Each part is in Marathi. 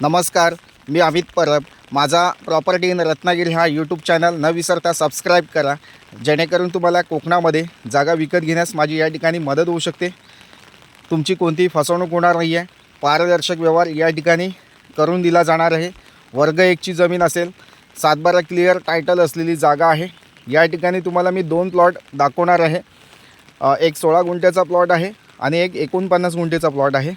नमस्कार मी अमित परब. माझा प्रॉपर्टी इन रत्नागिरी हा यूट्यूब चॅनल न विसरता सबस्क्राईब करा. जेणेकरून तुम्हाला कोकणामध्ये जागा विकत घेण्यास माझी या ठिकाणी मदत होऊ शकते. तुमची कोणतीही फसवणूक होणार नाही आहे पारदर्शक व्यवहार या ठिकाणी करून दिला जाणार आहे. वर्ग एकची जमीन असेल सातबारा क्लिअर टायटल असलेली जागा आहे. या ठिकाणी तुम्हाला मी दोन प्लॉट दाखवणार आहे. एक सोळा गुंठ्याचा प्लॉट आहे आणि एक एकोणपन्नास गुंठेचा प्लॉट आहे.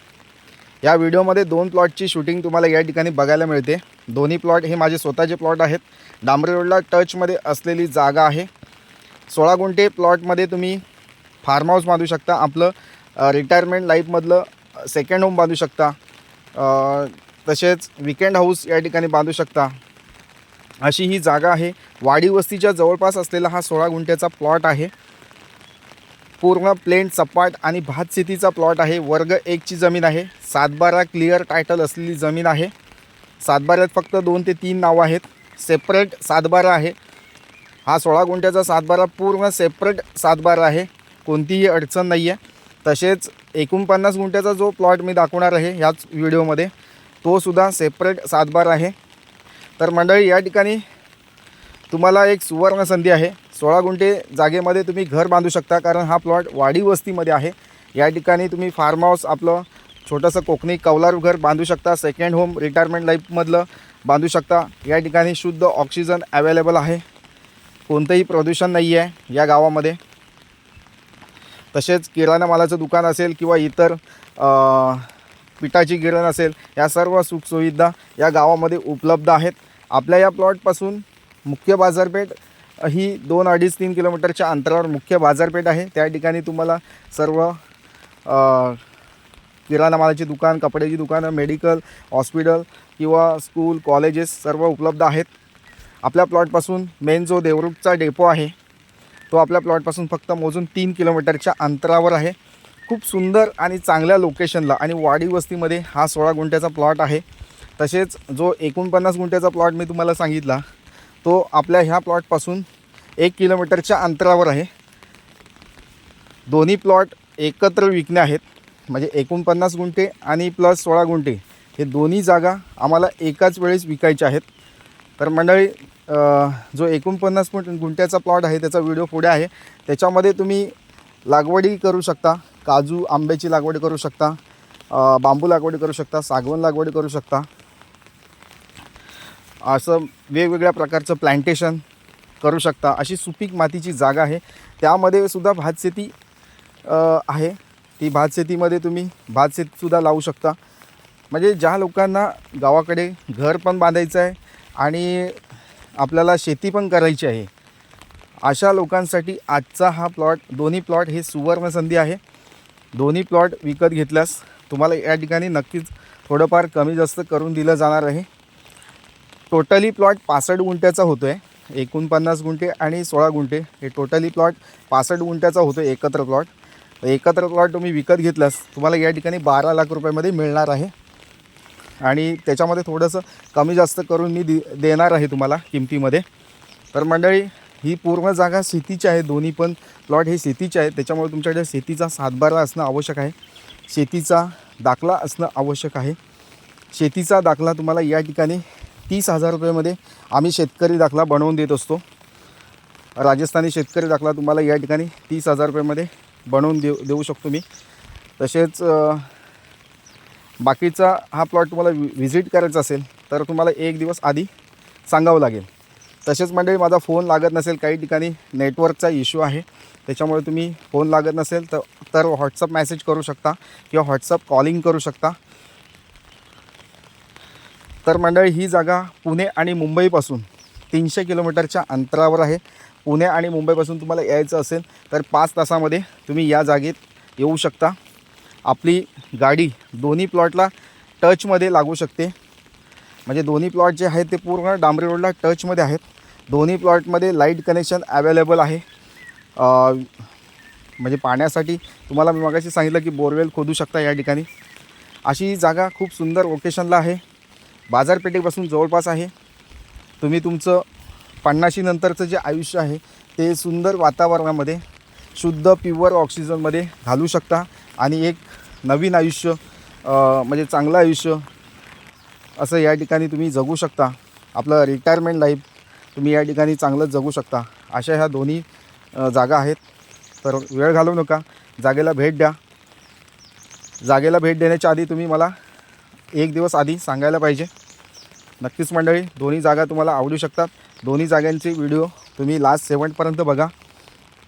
या व्हिडिओमध्ये दोन प्लॉटची शूटिंग तुम्हाला या ठिकाणी बघायला मिळते. दोन्ही प्लॉट हे माझे स्वतःचे प्लॉट आहेत. डांबरी रोडला टचमध्ये असलेली जागा आहे. सोळा गुंठे प्लॉटमध्ये तुम्ही फार्म हाऊस बांधू शकता. आपलं रिटायरमेंट लाईफमधलं सेकंड होम बांधू शकता. तसेच विकेंड हाऊस या ठिकाणी बांधू शकता. अशी ही जागा आहे. वाडी वस्तीच्या जवळपास असलेला हा सोळा गुंठ्याचा प्लॉट आहे. पूर्ण प्लेन सपाट आणि भात शेतीचा प्लॉट आहे. वर्ग एकची जमीन आहे. सातबारा क्लिअर टायटल असलेली जमीन आहे. सातबाऱ्यात फक्त दोन ते तीन नावं आहेत. सेपरेट सातबारा आहे. हा सोळा गुंठ्याचा सातबारा पूर्ण सेपरेट सातबारा आहे. कोणतीही अडचण नाही आहे तसेच एकोणपन्नास गुंठ्याचा जो प्लॉट मी दाखवणार आहे ह्याच व्हिडिओमध्ये तो सुद्धा सेपरेट सातबारा आहे. तर मंडळी या ठिकाणी तुम्हाला एक सुवर्ण संधी आहे. सोळा गुंठे जागेमध्ये तुम्ही घर बांधू शकता कारण हा प्लॉट वाडी वस्तीमध्ये आहे. या ठिकाणी तुम्ही फार्म हाऊस आपलं छोटंसं कोकणी कवलार घर बांधू शकता सेकंड होम रिटायरमेंट लाईफमधलं बांधू शकता. या ठिकाणी शुद्ध ऑक्सिजन अवेलेबल आहे. कोणतंही प्रदूषण नाही आहे या गावामध्ये. तसेच किराणा मालाचं दुकान असेल किंवा इतर पिठाची गिरण असेल या सर्व सुखसुविधा या गावामध्ये उपलब्ध आहेत. आपल्या या प्लॉटपासून मुख्य बाजारपेठ ही दोन अडीच तीन किलोमीटरच्या अंतरावर मुख्य बाजारपेठ आहे. त्या ठिकाणी तुम्हाला सर्व किराणा मालाची दुकान कपड्याची दुकानं मेडिकल हॉस्पिटल किंवा स्कूल कॉलेजेस सर्व उपलब्ध आहेत. आपल्या प्लॉटपासून मेन जो देवरुखचा डेपो आहे तो आपल्या प्लॉटपासून फक्त मोजून तीन किलोमीटरच्या अंतरावर आहे. खूप सुंदर आणि चांगल्या लोकेशनला आणि वाडी वस्तीमध्ये हा सोळा गुंठ्याचा प्लॉट आहे. तसेच जो एकोणपन्नास गुंठ्याचा प्लॉट मी तुम्हाला सांगितला तो आपल्या ह्या प्लॉटपासून एक किलोमीटरच्या अंतरावर आहे. दोन्ही प्लॉट एकत्र विकणे आहेत. म्हणजे एकोणपन्नास गुंठे आणि प्लस सोळा गुंठे हे दोन्ही जागा आम्हाला एकाच वेळेस विकायच्या आहेत. तर मंडळी जो एकोणपन्नास गुंठ्याचा प्लॉट आहे त्याचा व्हिडिओ पुढे आहे. त्याच्यामध्ये तुम्ही लागवडी करू शकता काजू आंब्याची लागवड करू शकता बांबू लागवड करू शकता सागवण लागवड करू शकता. असं वेगवेगळ्या प्रकारचं प्लांटेशन करू शकता. अशी सुपीक मातीची जागा आहे. त्यामध्ये सुद्धा भातशेती आहे. ती भातशेतीमध्ये तुम्ही भातशेतीसुद्धा लावू शकता. म्हणजे ज्या लोकांना गावाकडे घर पण बांधायचं आहे आणि आपल्याला शेती पण करायची आहे अशा लोकांसाठी आजचा हा प्लॉट दोन्ही प्लॉट हे सुवर्णसंधी आहे. दोन्ही प्लॉट विकत घेतल्यास तुम्हाला या ठिकाणी नक्कीच थोडंफार कमी जास्त करून दिलं जाणार आहे. टोटली प्लॉट पासष्ट गुंठ्याचा होतो आहे एकोणपन्नास गुंठे आणि सोळा गुंठे. हे टोटली प्लॉट पासष्ट गुंठ्याचा होतो आहे एकत्र प्लॉट. एकत्र प्लॉट तुम्ही विकत घेतलास तुम्हाला या ठिकाणी बारा लाख रुपयामध्ये मिळणार आहे. आणि त्याच्यामध्ये थोडंसं कमी जास्त करून मी दि देणार आहे तुम्हाला किमतीमध्ये. तर मंडळी ही पूर्ण जागा शेतीची आहे दोन्ही पण प्लॉट हे शेतीचे आहे त्याच्यामुळे तुमच्याकडे शेतीचा सातबारा असणं आवश्यक आहे. शेतीचा दाखला असणं आवश्यक आहे. शेतीचा दाखला तुम्हाला या ठिकाणी तीस हजार रुपयामध्ये आम्ही शेतकरी दाखला बनवून देत असतो. राजस्थानी शेतकरी दाखला तुम्हाला या ठिकाणी तीस हजार रुपयामध्ये बनवून देऊ देऊ शकतो मी. तसेच बाकीचा हा प्लॉट तुम्हाला वि व्हिजिट करायचा असेल तर तुम्हाला एक दिवस आधी सांगावं लागेल. तसेच मंडळी माझा फोन लागत नसेल काही ठिकाणी नेटवर्कचा इश्यू आहे त्याच्यामुळे तुम्ही फोन लागत नसेल तर तर व्हॉट्सअप मेसेज करू शकता किंवा व्हॉट्सअप कॉलिंग करू शकता. तर मंडळी ही जागा पुणे आणि मुंबईपासून तीनशे किलोमीटरच्या अंतरावर आहे. पुणे आणि मुंबईपासून तुम्हाला यायचं असेल तर पाच तासामध्ये तुम्ही या जागेत येऊ शकता. आपली गाडी दोन्ही प्लॉटला टचमध्ये लागू शकते. म्हणजे दोन्ही प्लॉट जे आहेत ते पूर्ण डांबरी रोडला टचमध्ये आहेत. दोन्ही प्लॉटमध्ये लाइट कनेक्शन अवेलेबल आहे. म्हणजे पाण्यासाठी तुम्हाला मी मागाशी सांगितलं की बोरवेल खोदू शकता या ठिकाणी. अशी जागा खूप सुंदर लोकेशनला आहे. बाजारपेठेपासून जवळपास आहे. तुम्ही तुमचं पन्नाशी नंतरचं जे आयुष्य आहे ते सुंदर वातावरणामध्ये शुद्ध प्युअर ऑक्सिजनमध्ये घालू शकता. आणि एक नवीन आयुष्य म्हणजे चांगलं आयुष्य असं या ठिकाणी तुम्ही जगू शकता. आपलं रिटायरमेंट लाईफ तुम्ही या ठिकाणी चांगलं जगू शकता. अशा ह्या दोन्ही जागा आहेत. तर वेळ घालवू नका. जागेला भेट द्या. जागेला भेट देण्याच्या आधी तुम्ही मला एक दिवस आधी सांगायला पाहिजे. नक्कीच मंडळी दोन्ही जागा तुम्हाला आवडू शकतात. दोन्ही जागांचे व्हिडिओ तुम्ही लास्ट सेवनपर्यंत बघा.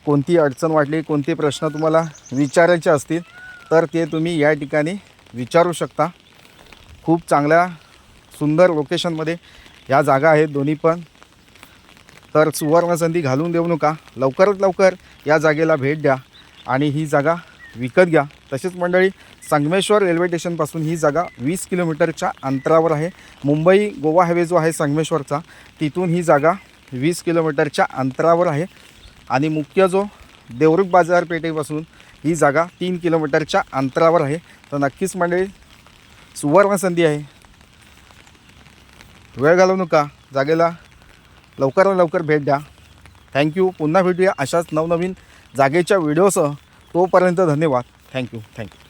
कोणती अडचण वाटली कोणते प्रश्न तुम्हाला विचारायचे असतील तर ते तुम्ही या ठिकाणी विचारू शकता. खूप चांगल्या सुंदर लोकेशनमध्ये ह्या जागा आहेत दोन्ही पण. तर सुवर्णसंधी घालून देऊ नका. लवकरात लवकर या जागेला भेट द्या आणि ही जागा विकत घ्या. तसेच मंडळी संगमेश्वर रेल्वे स्टेशनपासून ही जागा वीस किलोमीटरच्या अंतरावर आहे. मुंबई गोवा हायवे जो आहे संगमेश्वरचा तिथून ही जागा वीस किलोमीटरच्या अंतरावर आहे. आणि मुख्य जो देवरुख बाजारपेठेपासून ही जागा तीन किलोमीटरच्या अंतरावर आहे. तर नक्कीच मंडळी सुवर्ण संधी आहे. वेळ घालवू नका. जागेला लवकरात लवकर भेट द्या. थँक्यू पुन्हा भेटूया अशाच नवनवीन जागेच्या व्हिडिओसह. तोपर्यंत धन्यवाद. Thank you thank you